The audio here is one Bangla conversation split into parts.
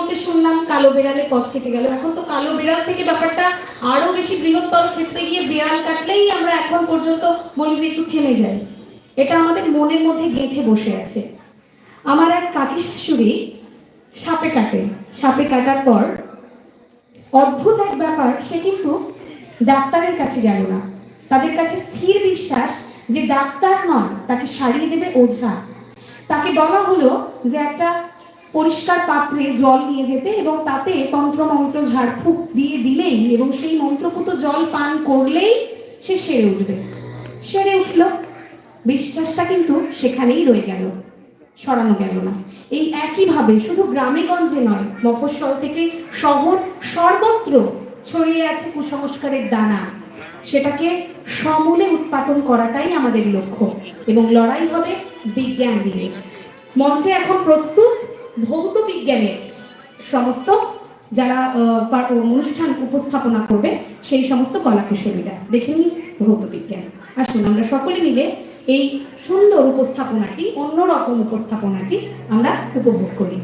বলতে শুনলাম কালো বেড়ালে পথ কেটে গেল। এখন তো কালো বেড়াল থেকে ব্যাপারটা আরও বেশি বৃহত্তর ক্ষেত্রে গিয়ে বিড়াল কাটলেই আমরা এখন পর্যন্ত বলি যে একটু থেমে যাই। এটা আমাদের মনের মধ্যে গেঁথে বসে আছে। আমার এক কাকি শাশুড়ি সাপে কাটে। সাপে কাটার পর অদ্ভুত এক ব্যাপার, সে কিন্তু ডাক্তারের কাছে গেল না। তাদের কাছে স্থির বিশ্বাস যে ডাক্তার নয়, তাকে সারিয়ে দেবে ওঝা। তাকে বলা হলো যে একটা পরিষ্কার পাত্রে জল নিয়ে যেতে এবং তাতে তন্ত্র তন্ত্রমন্ত্র ঝাড়ফুঁক দিয়ে দিলেই এবং সেই মন্ত্রপুত জল পান করলেই সে সেরে উঠবে। সেরে উঠল। বিশ্বাসটা কিন্তু সেখানেই রয়ে গেল, সরানো গেল না। এই একইভাবে শুধু গ্রামে গঞ্জে নয়, মফস্বল থেকে শহর সর্বত্র ছড়িয়ে আছে কুসংস্কারের দানা। সেটাকে সমূলে উৎপাদন করাটাই আমাদের লক্ষ্য এবং লড়াই হবে বিজ্ঞান দিয়ে। মঞ্চে এখন প্রস্তুত ভৌত বিজ্ঞানের সমস্ত যারা অনুষ্ঠান উপস্থাপনা করবে, সেই সমস্ত কলাকুশলীরা দেখে নিই ভৌত বিজ্ঞান আসুন, আমরা সকলে মিলে এই সুন্দর উপস্থাপনাটি, অন্যরকম উপস্থাপনাটি আমরা উপভোগ করি।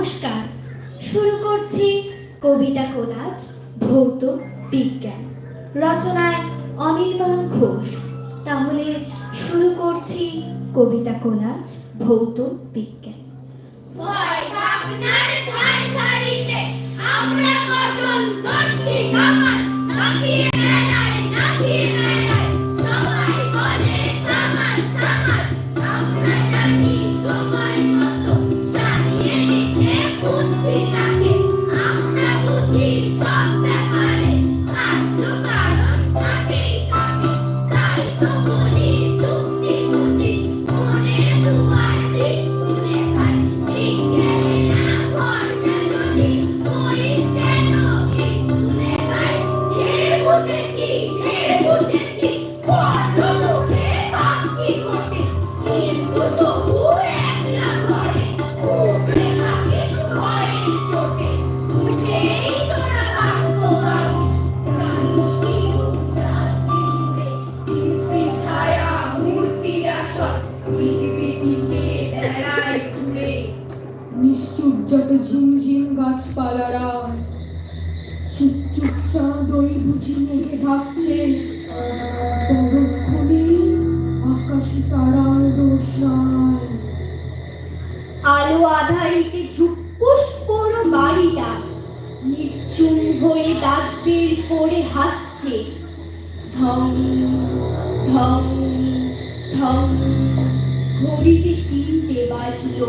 নমস্কার। শুরু করছি কবিতা কোলাজ, ভৌত বিজ্ঞান। রচনায় অনির্বাণ ঘোষ। তাহলে শুরু করছি কবিতা কোলাজ, ভৌত বিজ্ঞান। নিশ্চুপ যত ঝিমঝিম গাছপালারা। চুপচুপ চাঁদ ওই বুঝি মেঘে ঢাকছে পরক্ষণে আকাশে তারার দোষ আলো আধারিতে ঝুপুস পুরো বাড়িটা? নির্চুম হয়ে দাঁত বের করে হাসছে। ধম ধম ধম, ঘড়িতে তিনটে বাজলো।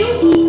meu Deus.